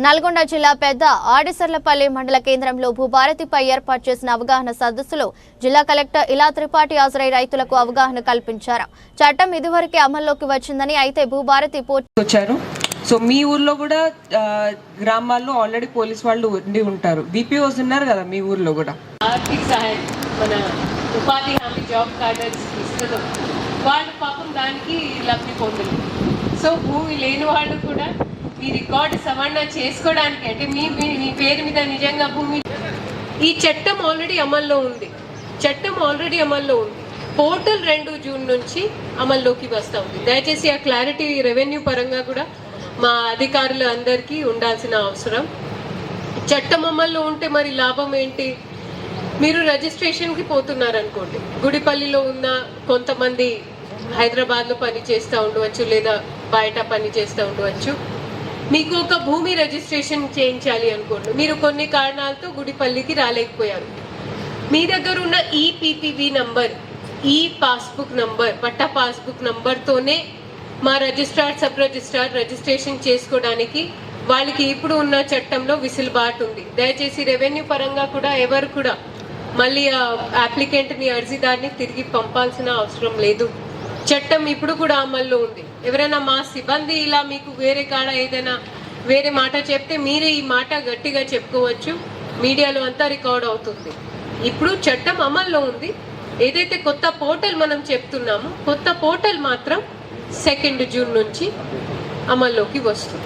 నల్గొండ జిల్లా పెద్ద ఆడిసర్లపల్లి మండల కేంద్రంలో భూభారతిపై ఏర్పాటు చేసిన అవగాహన సదస్సులో జిల్లా కలెక్టర్ ఇలా త్రిపాఠి హాజరై రైతులకు అవగాహన కల్పించారు. చట్టం ఇదివరకే అమల్లోకి వచ్చిందని అయితే భూభారతి వచ్చారు. సో మీ ఊర్లో కూడా గ్రామాల్లో ఆల్రెడీ పోలీస్ వాళ్ళు ఉండి ఉంటారు. బీపీఓస్ ఉన్నారు కదా మీ ఊర్లో కూడా. ఆర్థిక సహాయం మన ఉపాధి హామీ జాబ్ కార్డర్స్ ఇస్తారు వాళ్ళు పాపం దానికి లబ్ధి సో భూమి లేని వాళ్ళు కూడా మీ రికార్డు సవరణ చేసుకోవడానికి అంటే మీ మీ- పేరు మీద నిజంగా భూమి ఈ చట్టం ఆల్రెడీ అమల్లో ఉంది. చట్టం ఆల్రెడీ అమల్లో ఉంది. పోర్టల్ రెండు జూన్ నుంచి అమల్లోకి వస్తూ ఉంది. దయచేసి ఆ క్లారిటీ రెవెన్యూ పరంగా కూడా మా అధికారులు అందరికీ ఉండాల్సిన అవసరం. చట్టం అమల్లో ఉంటే మరి లాభం ఏంటి? మీరు రిజిస్ట్రేషన్కి పోతున్నారు అనుకోండి గుడిపల్లిలో ఉన్న కొంతమంది హైదరాబాద్లో పని చేస్తూ ఉండవచ్చు లేదా బయట పని చేస్తూ ఉండవచ్చు. మీకు ఒక భూమి రిజిస్ట్రేషన్ చేయించాలి అనుకోండి. మీరు కొన్ని కారణాలతో గుడిపల్లికి రాలేకపోయారు. మీ దగ్గర ఉన్న ఈ పీపీవి నంబర్ ఈ పాస్బుక్ నంబర్ పట్టా పాస్బుక్ నంబర్తోనే మా రిజిస్ట్రార్ సబ్ రిజిస్ట్రార్ రిజిస్ట్రేషన్ చేసుకోవడానికి వాళ్ళకి ఇప్పుడు ఉన్న చట్టంలో విసులుబాటు ఉంది. దయచేసి రెవెన్యూ పరంగా కూడా ఎవరు కూడా మళ్ళీ ఆ అప్లికెంట్ని అర్జీదారిని తిరిగి పంపాల్సిన అవసరం లేదు. చట్టం ఇప్పుడు కూడా అమల్లో ఉంది. ఎవరైనా మా సిబ్బంది ఇలా మీకు వేరే కాడ ఏదైనా వేరే మాట చెప్తే మీరే ఈ మాట గట్టిగా చెప్పుకోవచ్చు. మీడియాలో అంతా రికార్డ్ అవుతుంది. ఇప్పుడు చట్టం అమల్లో ఉంది. ఏదైతే కొత్త పోర్టల్ మనం చెప్తున్నామో కొత్త పోర్టల్ మాత్రం సెకండ్ జూన్ నుంచి అమల్లోకి వస్తుంది.